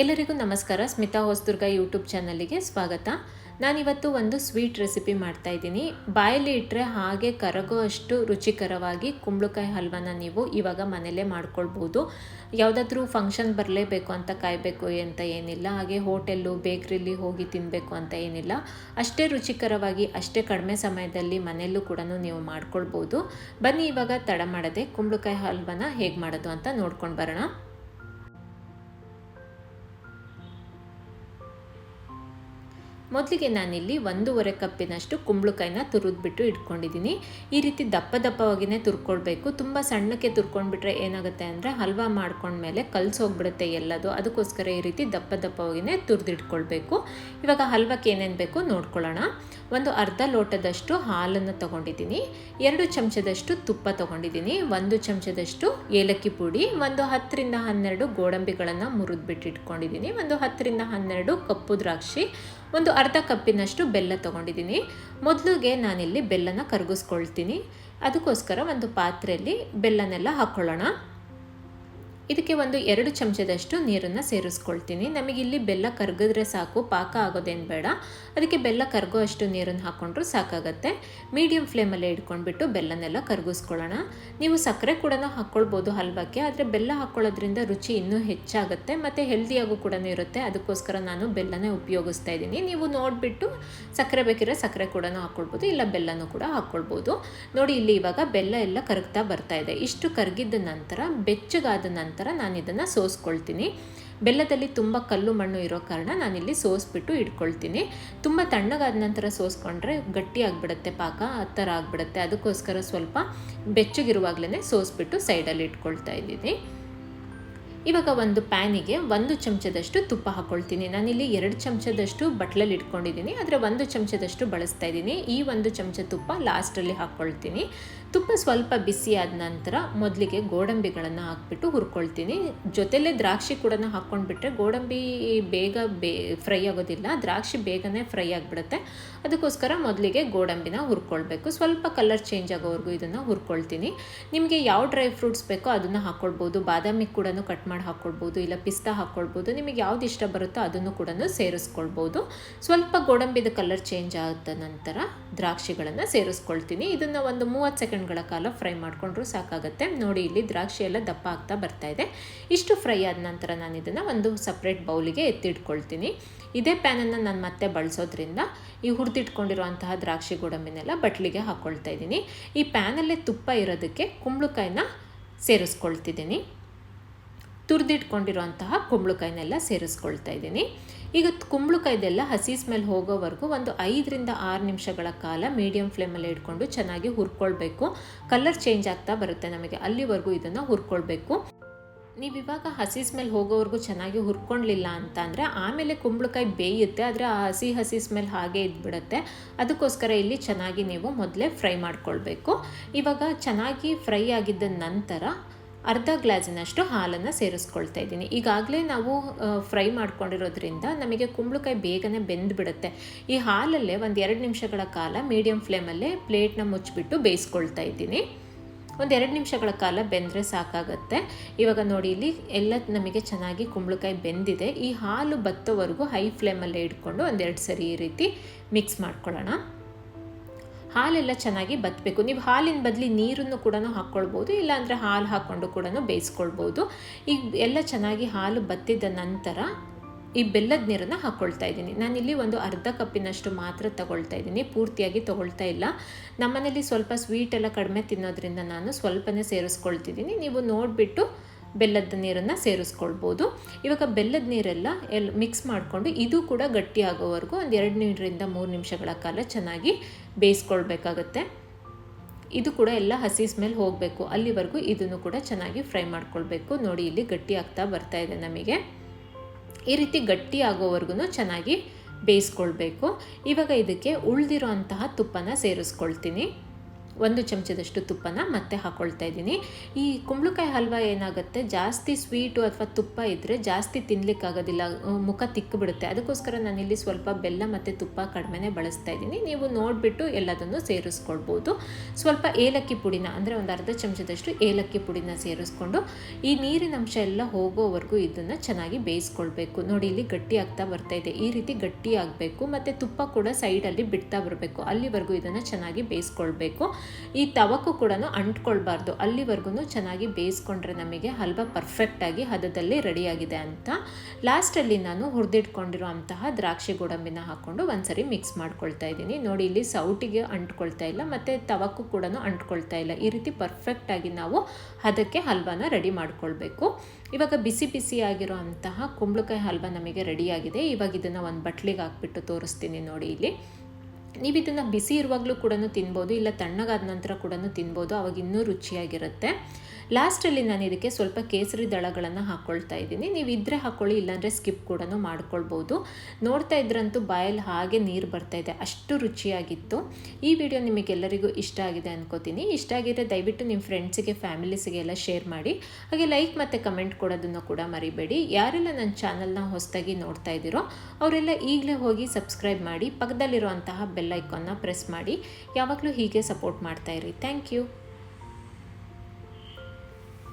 ಎಲ್ಲರಿಗೂ ನಮಸ್ಕಾರ. ಸ್ಮಿತಾ ಹೊಸದುರ್ಗ ಯೂಟ್ಯೂಬ್ ಚಾನಲಿಗೆ ಸ್ವಾಗತ. ನಾನಿವತ್ತು ಒಂದು ಸ್ವೀಟ್ ರೆಸಿಪಿ ಮಾಡ್ತಾ ಇದ್ದೀನಿ. ಬಾಯಲ್ಲಿ ಇಟ್ಟರೆ ಹಾಗೆ ಕರಗೋ ಅಷ್ಟು ರುಚಿಕರವಾಗಿ ಕುಂಬಳಕಾಯಿ ಹಲ್ವನ ನೀವು ಇವಾಗ ಮನೆಯಲ್ಲೇ ಮಾಡ್ಕೊಳ್ಬೋದು. ಯಾವುದಾದ್ರೂ ಫಂಕ್ಷನ್ ಬರಲೇಬೇಕು ಅಂತ ಕಾಯಬೇಕು ಅಂತ ಏನಿಲ್ಲ. ಹಾಗೆ ಹೋಟೆಲ್ಲು ಬೇಕ್ರಿಲಿ ಹೋಗಿ ತಿನ್ನಬೇಕು ಅಂತ ಏನಿಲ್ಲ. ಅಷ್ಟೇ ರುಚಿಕರವಾಗಿ, ಅಷ್ಟೇ ಕಡಿಮೆ ಸಮಯದಲ್ಲಿ ಮನೆಯಲ್ಲೂ ಕೂಡ ನೀವು ಮಾಡ್ಕೊಳ್ಬೋದು. ಬನ್ನಿ ಇವಾಗ ತಡ ಮಾಡದೆ ಕುಂಬಳಕಾಯಿ ಹಲ್ವನ ಹೇಗೆ ಮಾಡೋದು ಅಂತ ನೋಡ್ಕೊಂಡು ಬರೋಣ. ಮೊದಲಿಗೆ ನಾನಿಲ್ಲಿ ಒಂದೂವರೆ ಕಪ್ಪಿನಷ್ಟು ಕುಂಬಳಕಾಯಿನ ತುರಿದ್ಬಿಟ್ಟು ಇಟ್ಕೊಂಡಿದ್ದೀನಿ. ಈ ರೀತಿ ದಪ್ಪ ದಪ್ಪವಾಗಿಯೇ ತುರ್ಕೊಳ್ಬೇಕು. ತುಂಬ ಸಣ್ಣಕ್ಕೆ ತುರ್ಕೊಂಡ್ಬಿಟ್ರೆ ಏನಾಗುತ್ತೆ ಅಂದರೆ ಹಲ್ವಾ ಮಾಡ್ಕೊಂಡ್ಮೇಲೆ ಕಲ್ಸೋಗ್ಬಿಡುತ್ತೆ ಎಲ್ಲದು. ಅದಕ್ಕೋಸ್ಕರ ಈ ರೀತಿ ದಪ್ಪ ದಪ್ಪವಾಗಿಯೇ ತುರಿದಿಟ್ಕೊಳ್ಬೇಕು. ಇವಾಗ ಹಲ್ವಕ್ಕೆ ಏನೇನು ಬೇಕು ನೋಡ್ಕೊಳ್ಳೋಣ. ಒಂದು ಅರ್ಧ ಲೋಟದಷ್ಟು ಹಾಲನ್ನು ತಗೊಂಡಿದ್ದೀನಿ. ಎರಡು ಚಮಚದಷ್ಟು ತುಪ್ಪ ತೊಗೊಂಡಿದ್ದೀನಿ. ಒಂದು ಚಮಚದಷ್ಟು ಏಲಕ್ಕಿ ಪುಡಿ, ಒಂದು ಹತ್ತರಿಂದ ಹನ್ನೆರಡು ಗೋಡಂಬಿಗಳನ್ನು ಮುರಿದ್ಬಿಟ್ಟು ಇಟ್ಕೊಂಡಿದ್ದೀನಿ ಒಂದು ಹತ್ತರಿಂದ ಹನ್ನೆರಡು ಕಪ್ಪು ದ್ರಾಕ್ಷಿ ಒಂದು ಅರ್ಧ ಕಪ್ಪಿನಷ್ಟು ಬೆಲ್ಲ ತೊಗೊಂಡಿದ್ದೀನಿ. ಮೊದಲಿಗೆ ನಾನಿಲ್ಲಿ ಬೆಲ್ಲನ ಕರಗಿಸ್ಕೊಳ್ತೀನಿ. ಅದಕ್ಕೋಸ್ಕರ ಒಂದು ಪಾತ್ರೆಯಲ್ಲಿ ಬೆಲ್ಲನೆಲ್ಲ ಹಾಕ್ಕೊಳ್ಳೋಣ. ಇದಕ್ಕೆ ಒಂದು ಎರಡು ಚಮಚದಷ್ಟು ನೀರನ್ನು ಸೇರಿಸ್ಕೊಳ್ತೀನಿ. ನಮಗಿಲ್ಲಿ ಬೆಲ್ಲ ಕರಗಿದ್ರೆ ಸಾಕು, ಪಾಕ ಆಗೋದೇನು ಬೇಡ. ಅದಕ್ಕೆ ಬೆಲ್ಲ ಕರಗೋ ಅಷ್ಟು ನೀರನ್ನು ಹಾಕ್ಕೊಂಡ್ರು ಸಾಕಾಗತ್ತೆ. ಮೀಡಿಯಂ ಫ್ಲೇಮಲ್ಲೇ ಇಟ್ಕೊಂಡ್ಬಿಟ್ಟು ಬೆಲ್ಲನೆಲ್ಲ ಕರಗಿಸ್ಕೊಳ್ಳೋಣ. ನೀವು ಸಕ್ಕರೆ ಕೂಡ ಹಾಕ್ಕೊಳ್ಬೋದು ಹಲ್ವಕ್ಕೆ, ಆದರೆ ಬೆಲ್ಲ ಹಾಕ್ಕೊಳ್ಳೋದ್ರಿಂದ ರುಚಿ ಇನ್ನೂ ಹೆಚ್ಚಾಗುತ್ತೆ ಮತ್ತು ಹೆಲ್ದಿಯಾಗೂ ಕೂಡ ಇರುತ್ತೆ. ಅದಕ್ಕೋಸ್ಕರ ನಾನು ಬೆಲ್ಲನೇ ಉಪಯೋಗಿಸ್ತಾ ಇದ್ದೀನಿ. ನೀವು ನೋಡಿಬಿಟ್ಟು ಸಕ್ಕರೆ ಬೇಕಿದ್ರೆ ಸಕ್ಕರೆ ಕೂಡ ಹಾಕ್ಕೊಳ್ಬೋದು, ಇಲ್ಲ ಬೆಲ್ಲನೂ ಕೂಡ ಹಾಕ್ಕೊಳ್ಬೋದು. ನೋಡಿ, ಇಲ್ಲಿ ಇವಾಗ ಬೆಲ್ಲ ಎಲ್ಲ ಕರಗ್ತಾ ಬರ್ತಾ ಇದೆ. ಇಷ್ಟು ಕರಗಿದ ನಂತರ ಬೆಚ್ಚಗಾದ ನಂತರ ನಾನು ಇದನ್ನು ಸೋಸ್ಕೊಳ್ತೀನಿ. ಬೆಲ್ಲದಲ್ಲಿ ತುಂಬ ಕಲ್ಲು ಮಣ್ಣು ಇರೋ ಕಾರಣ ನಾನಿಲ್ಲಿ ಸೋಸ್ಬಿಟ್ಟು ಇಟ್ಕೊಳ್ತೀನಿ. ತುಂಬ ತಣ್ಣಗಾದ ನಂತರ ಸೋಸ್ಕೊಂಡ್ರೆ ಗಟ್ಟಿ ಆಗಿಬಿಡುತ್ತೆ, ಪಾಕ ಆ ಥರ ಆಗಿಬಿಡುತ್ತೆ. ಅದಕ್ಕೋಸ್ಕರ ಸ್ವಲ್ಪ ಬೆಚ್ಚಗಿರುವಾಗಲೇ ಸೋಸ್ಬಿಟ್ಟು ಸೈಡಲ್ಲಿ ಇಟ್ಕೊಳ್ತಾ ಇದ್ದೀನಿ. ಇವಾಗ ಒಂದು ಪ್ಯಾನಿಗೆ ಒಂದು ಚಮಚದಷ್ಟು ತುಪ್ಪ ಹಾಕ್ಕೊಳ್ತೀನಿ ನಾನಿಲ್ಲಿ ಎರಡು ಚಮಚದಷ್ಟು ಬಟ್ಲಲ್ಲಿ ಇಟ್ಕೊಂಡಿದ್ದೀನಿ. ಆದರೆ ಒಂದು ಚಮಚದಷ್ಟು ಬಳಸ್ತಾ ಇದ್ದೀನಿ. ಈ ಒಂದು ಚಮಚ ತುಪ್ಪ ಲಾಸ್ಟಲ್ಲಿ ಹಾಕ್ಕೊಳ್ತೀನಿ ತುಪ್ಪ ಸ್ವಲ್ಪ ಬಿಸಿ ಆದ ನಂತರ ಮೊದಲಿಗೆ ಗೋಡಂಬಿಗಳನ್ನು ಹಾಕ್ಬಿಟ್ಟು ಹುರ್ಕೊಳ್ತೀನಿ. ಜೊತೆಲೇ ದ್ರಾಕ್ಷಿ ಕೂಡ ಹಾಕ್ಕೊಂಡ್ಬಿಟ್ರೆ ಗೋಡಂಬಿ ಬೇಗ ಬೇ, ಫ್ರೈ ಆಗೋದಿಲ್ಲ. ದ್ರಾಕ್ಷಿ ಬೇಗನೆ ಫ್ರೈ ಆಗಿಬಿಡುತ್ತೆ. ಅದಕ್ಕೋಸ್ಕರ ಮೊದಲಿಗೆ ಗೋಡಂಬಿನ ಹುರ್ಕೊಳ್ಬೇಕು. ಸ್ವಲ್ಪ ಕಲರ್ ಚೇಂಜ್ ಆಗೋವರೆಗೂ ಇದನ್ನು ಹುರ್ಕೊಳ್ತೀನಿ. ನಿಮಗೆ ಯಾವ ಡ್ರೈ ಫ್ರೂಟ್ಸ್ ಬೇಕೋ ಅದನ್ನು ಹಾಕ್ಕೊಳ್ಬೋದು ಬಾದಾಮಿ ಕೂಡ ಕಟ್ ಮಾಡಿ ಹಾಕ್ಕೊಳ್ಬೋದು ಇಲ್ಲ ಪಿಸ್ತಾ ಹಾಕ್ಕೊಳ್ಬೋದು ನಿಮಗೆ ಯಾವ್ದು ಇಷ್ಟ ಬರುತ್ತೋ ಅದನ್ನು ಕೂಡ ಸೇರಿಸ್ಕೊಳ್ಬೋದು. ಸ್ವಲ್ಪ ಗೋಡಂಬಿದ ಕಲರ್ ಚೇಂಜ್ ಆದ ನಂತರ ದ್ರಾಕ್ಷಿಗಳನ್ನು ಸೇರಿಸ್ಕೊಳ್ತೀನಿ. ಇದನ್ನು ಒಂದು ಮೂವತ್ತು ಸೆಕೆಂಡ್ಗಳ ಕಾಲ ಫ್ರೈ ಮಾಡಿಕೊಂಡ್ರೂ ಸಾಕಾಗುತ್ತೆ. ನೋಡಿ, ಇಲ್ಲಿ ದ್ರಾಕ್ಷಿ ಎಲ್ಲ ದಪ್ಪ ಆಗ್ತಾ ಬರ್ತಾ ಇದೆ. ಇಷ್ಟು ಫ್ರೈ ಆದ ನಂತರ ನಾನು ಇದನ್ನು ಒಂದು ಸಪ್ರೇಟ್ ಬೌಲಿಗೆ ಎತ್ತಿಟ್ಕೊಳ್ತೀನಿ. ಇದೇ ಪ್ಯಾನನ್ನು ನಾನು ಮತ್ತೆ ಬಳಸೋದ್ರಿಂದ ಈ ಹುರಿದಿಟ್ಕೊಂಡಿರುವಂತಹ ದ್ರಾಕ್ಷಿ ಗೋಡಂಬಿನೆಲ್ಲ ಬಟ್ಲಿಗೆ ಹಾಕ್ಕೊಳ್ತಾ ಇದ್ದೀನಿ. ಈ ಪ್ಯಾನಲ್ಲೇ ತುಪ್ಪ ಇರೋದಕ್ಕೆ ಕುಂಬಳಕಾಯಿನ ಸೇರಿಸ್ಕೊಳ್ತಿದ್ದೀನಿ. ತುರಿದಿಟ್ಕೊಂಡಿರುವಂತಹ ಕುಂಬಳಕಾಯಿನೆಲ್ಲ ಸೇರಿಸ್ಕೊಳ್ತಾ ಇದ್ದೀನಿ. ಈಗ ಕುಂಬಳಕಾಯ್ದೆಲ್ಲ ಹಸಿ ಸ್ಮೆಲ್ ಹೋಗೋವರೆಗೂ ಒಂದು ಐದರಿಂದ ಆರು ನಿಮಿಷಗಳ ಕಾಲ ಮೀಡಿಯಮ್ ಫ್ಲೇಮಲ್ಲಿ ಇಟ್ಕೊಂಡು ಚೆನ್ನಾಗಿ ಹುರ್ಕೊಳ್ಬೇಕು. ಕಲರ್ ಚೇಂಜ್ ಆಗ್ತಾ ಬರುತ್ತೆ ನಮಗೆ, ಅಲ್ಲಿವರೆಗೂ ಇದನ್ನು ಹುರ್ಕೊಳ್ಬೇಕು. ನೀವು ಇವಾಗ ಹಸಿ ಸ್ಮೆಲ್ ಹೋಗೋವರೆಗೂ ಚೆನ್ನಾಗಿ ಹುರ್ಕೊಳ್ಲಿಲ್ಲ ಅಂತ ಅಂದರೆ ಆಮೇಲೆ ಕುಂಬಳಕಾಯಿ ಬೇಯುತ್ತೆ, ಆದರೆ ಆ ಹಸಿ ಹಸಿ ಸ್ಮೆಲ್ ಹಾಗೆ ಇದ್ಬಿಡುತ್ತೆ. ಅದಕ್ಕೋಸ್ಕರ ಇಲ್ಲಿ ಚೆನ್ನಾಗಿ ನೀವು ಮೊದಲೇ ಫ್ರೈ ಮಾಡ್ಕೊಳ್ಬೇಕು. ಇವಾಗ ಚೆನ್ನಾಗಿ ಫ್ರೈ ಆಗಿದ್ದ ನಂತರ ಅರ್ಧ ಗ್ಲಾಸಿನಷ್ಟು ಹಾಲನ್ನು ಸೇರಿಸ್ಕೊಳ್ತಾ ಇದ್ದೀನಿ. ಈಗಾಗಲೇ ನಾವು ಫ್ರೈ ಮಾಡ್ಕೊಂಡಿರೋದ್ರಿಂದ ನಮಗೆ ಕುಂಬಳಕಾಯಿ ಬೇಗನೆ ಬೆಂದುಬಿಡುತ್ತೆ. ಈ ಹಾಲಲ್ಲೇ ಒಂದು ಎರಡು ನಿಮಿಷಗಳ ಕಾಲ ಮೀಡಿಯಮ್ ಫ್ಲೇಮಲ್ಲೇ ಪ್ಲೇಟ್ನ ಮುಚ್ಚಿಬಿಟ್ಟು ಬೇಯಿಸ್ಕೊಳ್ತಾ ಇದ್ದೀನಿ. ಒಂದು ಎರಡು ನಿಮಿಷಗಳ ಕಾಲ ಬೆಂದರೆ ಸಾಕಾಗುತ್ತೆ. ಇವಾಗ ನೋಡಿ, ಇಲ್ಲಿ ಎಲ್ಲ ನಮಗೆ ಚೆನ್ನಾಗಿ ಕುಂಬಳಕಾಯಿ ಬೆಂದಿದೆ. ಈ ಹಾಲು ಬತ್ತೋವರೆಗೂ ಹೈ ಫ್ಲೇಮಲ್ಲೇ ಇಟ್ಕೊಂಡು ಒಂದೆರಡು ಸರಿ ಈ ರೀತಿ ಮಿಕ್ಸ್ ಮಾಡ್ಕೊಳ್ಳೋಣ. ಹಾಲೆಲ್ಲ ಚೆನ್ನಾಗಿ ಬತ್ತಬೇಕು ನೀವು ಹಾಲಿನ ಬದಲಿ ನೀರನ್ನು ಕೂಡ ಹಾಕ್ಕೊಳ್ಬೋದು, ಇಲ್ಲಾಂದರೆ ಹಾಲು ಹಾಕ್ಕೊಂಡು ಕೂಡ ಬೇಯಿಸ್ಕೊಳ್ಬೋದು. ಈಗ ಎಲ್ಲ ಚೆನ್ನಾಗಿ ಹಾಲು ಬತ್ತಿದ ನಂತರ ಈ ಬೆಲ್ಲದ ನೀರನ್ನು ಹಾಕ್ಕೊಳ್ತಾ ಇದ್ದೀನಿ. ನಾನಿಲ್ಲಿ ಒಂದು ಅರ್ಧ ಕಪ್ಪಿನಷ್ಟು ಮಾತ್ರ ತಗೊಳ್ತಾ ಇದ್ದೀನಿ. ಪೂರ್ತಿಯಾಗಿ ತಗೊಳ್ತಾ ಇಲ್ಲ. ನಮ್ಮನೇಲಿ ಸ್ವಲ್ಪ ಸ್ವೀಟ್ ಎಲ್ಲ ಕಡಿಮೆ ತಿನ್ನೋದ್ರಿಂದ ನಾನು ಸ್ವಲ್ಪನೇ ಸೇರಿಸ್ಕೊಳ್ತಿದ್ದೀನಿ. ನೀವು ನೋಡಿಬಿಟ್ಟು ಬೆಲ್ಲದ ನೀರನ್ನು ಸೇರಿಸ್ಕೊಳ್ಬೋದು. ಇವಾಗ ಬೆಲ್ಲದ ನೀರೆಲ್ಲ ಎಲ್ ಮಿಕ್ಸ್ ಮಾಡಿಕೊಂಡು ಇದು ಕೂಡ ಗಟ್ಟಿ ಆಗೋವರೆಗೂ ಒಂದು ಎರಡು ಮೂರು ನಿಮಿಷಗಳ ಕಾಲ ಚೆನ್ನಾಗಿ ಬೇಯಿಸ್ಕೊಳ್ಬೇಕಾಗತ್ತೆ. ಇದು ಕೂಡ ಎಲ್ಲ ಹಸಿ ಸ್ಮೆಲ್ ಹೋಗಬೇಕು. ಅಲ್ಲಿವರೆಗೂ ಇದನ್ನು ಕೂಡ ಚೆನ್ನಾಗಿ ಫ್ರೈ ಮಾಡ್ಕೊಳ್ಬೇಕು. ನೋಡಿ ಇಲ್ಲಿ ಗಟ್ಟಿ ಆಗ್ತಾ ಬರ್ತಾ ಇದೆ ನಮಗೆ. ಈ ರೀತಿ ಗಟ್ಟಿ ಆಗೋವರೆಗೂ ಚೆನ್ನಾಗಿ ಬೇಯಿಸ್ಕೊಳ್ಬೇಕು. ಇವಾಗ ಇದಕ್ಕೆ ಉಳಿದಿರೋ ಅಂತಹ ತುಪ್ಪನ ಸೇರಿಸ್ಕೊಳ್ತೀನಿ. ಒಂದು ಚಮಚದಷ್ಟು ತುಪ್ಪನ ಮತ್ತೆ ಹಾಕ್ಕೊಳ್ತಾ ಇದ್ದೀನಿ. ಈ ಕುಂಬಳಕಾಯಿ ಹಲ್ವ ಏನಾಗುತ್ತೆ? ಜಾಸ್ತಿ ಸ್ವೀಟು ಅಥವಾ ತುಪ್ಪ ಇದ್ದರೆ ಜಾಸ್ತಿ ತಿನ್ನಲಿಕ್ಕಾಗೋದಿಲ್ಲ ಮುಖ ತಿಕ್ಕಿಬಿಡುತ್ತೆ ಅದಕ್ಕೋಸ್ಕರ ನಾನಿಲ್ಲಿ ಸ್ವಲ್ಪ ಬೆಲ್ಲ ಮತ್ತು ತುಪ್ಪ ಕಡಿಮೆನೇ ಬಳಸ್ತಾ ಇದ್ದೀನಿ. ನೀವು ನೋಡಿಬಿಟ್ಟು ಎಲ್ಲದನ್ನು ಸೇರಿಸ್ಕೊಳ್ಬೋದು. ಸ್ವಲ್ಪ ಏಲಕ್ಕಿ ಪುಡಿನ, ಅಂದರೆ ಒಂದು ಅರ್ಧ ಚಮಚದಷ್ಟು ಏಲಕ್ಕಿ ಪುಡಿನ ಸೇರಿಸ್ಕೊಂಡು ಈ ನೀರಿನ ಅಂಶ ಎಲ್ಲ ಹೋಗೋವರೆಗೂ ಇದನ್ನು ಚೆನ್ನಾಗಿ ಬೇಯಿಸ್ಕೊಳ್ಬೇಕು. ನೋಡಿ, ಇಲ್ಲಿ ಗಟ್ಟಿ ಆಗ್ತಾ ಬರ್ತಾ ಇದೆ. ಈ ರೀತಿ ಗಟ್ಟಿ ಆಗಬೇಕು. ಮತ್ತು ತುಪ್ಪ ಕೂಡ ಸೈಡಲ್ಲಿ ಬಿಡ್ತಾ ಬರಬೇಕು. ಅಲ್ಲಿವರೆಗೂ ಇದನ್ನು ಚೆನ್ನಾಗಿ ಬೇಯಿಸ್ಕೊಳ್ಬೇಕು. ಈ ತವಕು ಕೂಡ ಅಂಟ್ಕೊಳ್ಬಾರ್ದು. ಅಲ್ಲಿವರೆಗೂ ಚೆನ್ನಾಗಿ ಬೇಯಿಸ್ಕೊಂಡ್ರೆ ನಮಗೆ ಹಲ್ವ ಪರ್ಫೆಕ್ಟಾಗಿ ಹದದಲ್ಲಿ ರೆಡಿಯಾಗಿದೆ ಅಂತ. ಲಾಸ್ಟಲ್ಲಿ ನಾನು ಹುರಿದಿಟ್ಕೊಂಡಿರೋ ಅಂತಹ ದ್ರಾಕ್ಷಿ ಗೋಡಂಬಿನ ಹಾಕ್ಕೊಂಡು ಒಂದ್ಸರಿ ಮಿಕ್ಸ್ ಮಾಡ್ಕೊಳ್ತಾ ಇದ್ದೀನಿ. ನೋಡಿ, ಇಲ್ಲಿ ಸೌಟಿಗೆ ಅಂಟ್ಕೊಳ್ತಾ ಇಲ್ಲ, ಮತ್ತು ತವಕ್ಕೂ ಕೂಡ ಅಂಟ್ಕೊಳ್ತಾ ಇಲ್ಲ. ಈ ರೀತಿ ಪರ್ಫೆಕ್ಟಾಗಿ ನಾವು ಅದಕ್ಕೆ ಹಲ್ವಾನ ರೆಡಿ ಮಾಡ್ಕೊಳ್ಬೇಕು. ಇವಾಗ ಬಿಸಿ ಬಿಸಿ ಆಗಿರೋ ಕುಂಬಳಕಾಯಿ ಹಲ್ವ ನಮಗೆ ರೆಡಿಯಾಗಿದೆ ಇವಾಗ ಇದನ್ನು ಒಂದು ಬಟ್ಲಿಗೆ ಹಾಕ್ಬಿಟ್ಟು ತೋರಿಸ್ತೀನಿ ನೋಡಿ ಇಲ್ಲಿ. ನೀವು ಇದನ್ನು ಬಿಸಿ ಇರುವಾಗಲೂ ಕೂಡ ತಿನ್ಬೋದು ಇಲ್ಲ ತಣ್ಣಗಾದ ನಂತರ ಕೂಡ ತಿನ್ಬೋದು. ಅವಾಗ ಇನ್ನೂ ರುಚಿಯಾಗಿರುತ್ತೆ. ಲಾಸ್ಟಲ್ಲಿ ನಾನು ಇದಕ್ಕೆ ಸ್ವಲ್ಪ ಕೇಸರಿ ದಳಗಳನ್ನು ಹಾಕ್ಕೊಳ್ತಾ ಇದ್ದೀನಿ. ನೀವು ಇದ್ದರೆ ಹಾಕ್ಕೊಳ್ಳಿ ಇಲ್ಲಾಂದರೆ ಸ್ಕಿಪ್ ಕೂಡ ಮಾಡ್ಕೊಳ್ಬೋದು. ನೋಡ್ತಾ ಇದ್ರಂತೂ ಬಾಯಲ್ಲಿ ಹಾಗೆ ನೀರು ಬರ್ತಾ ಇದೆ. ಅಷ್ಟು ರುಚಿಯಾಗಿತ್ತು. ಈ ವಿಡಿಯೋ ನಿಮಗೆಲ್ಲರಿಗೂ ಇಷ್ಟ ಆಗಿದೆ ಅನ್ಕೋತೀನಿ. ಇಷ್ಟ ಆಗಿದ್ರೆ ದಯವಿಟ್ಟು ನಿಮ್ಮ ಫ್ರೆಂಡ್ಸಿಗೆ ಫ್ಯಾಮಿಲೀಸಿಗೆ ಎಲ್ಲ ಶೇರ್ ಮಾಡಿ. ಹಾಗೆ ಲೈಕ್ ಮತ್ತು ಕಮೆಂಟ್ ಕೊಡೋದನ್ನು ಕೂಡ ಮರಿಬೇಡಿ. ಯಾರೆಲ್ಲ ನನ್ನ ಚಾನಲ್ನ ಹೊಸದಾಗಿ ನೋಡ್ತಾ ಇದ್ದೀರೋ, ಅವರೆಲ್ಲ ಈಗಲೇ ಹೋಗಿ ಸಬ್ಸ್ಕ್ರೈಬ್ ಮಾಡಿ, ಪಕ್ಕದಲ್ಲಿರುವಂತಹ ಬೆಲ್ ಐಕಾನ್ನ ಪ್ರೆಸ್ ಮಾಡಿ. ಯಾವಾಗಲೂ ಹೀಗೆ ಸಪೋರ್ಟ್ ಮಾಡ್ತಾ ಇರಿ. Thank you.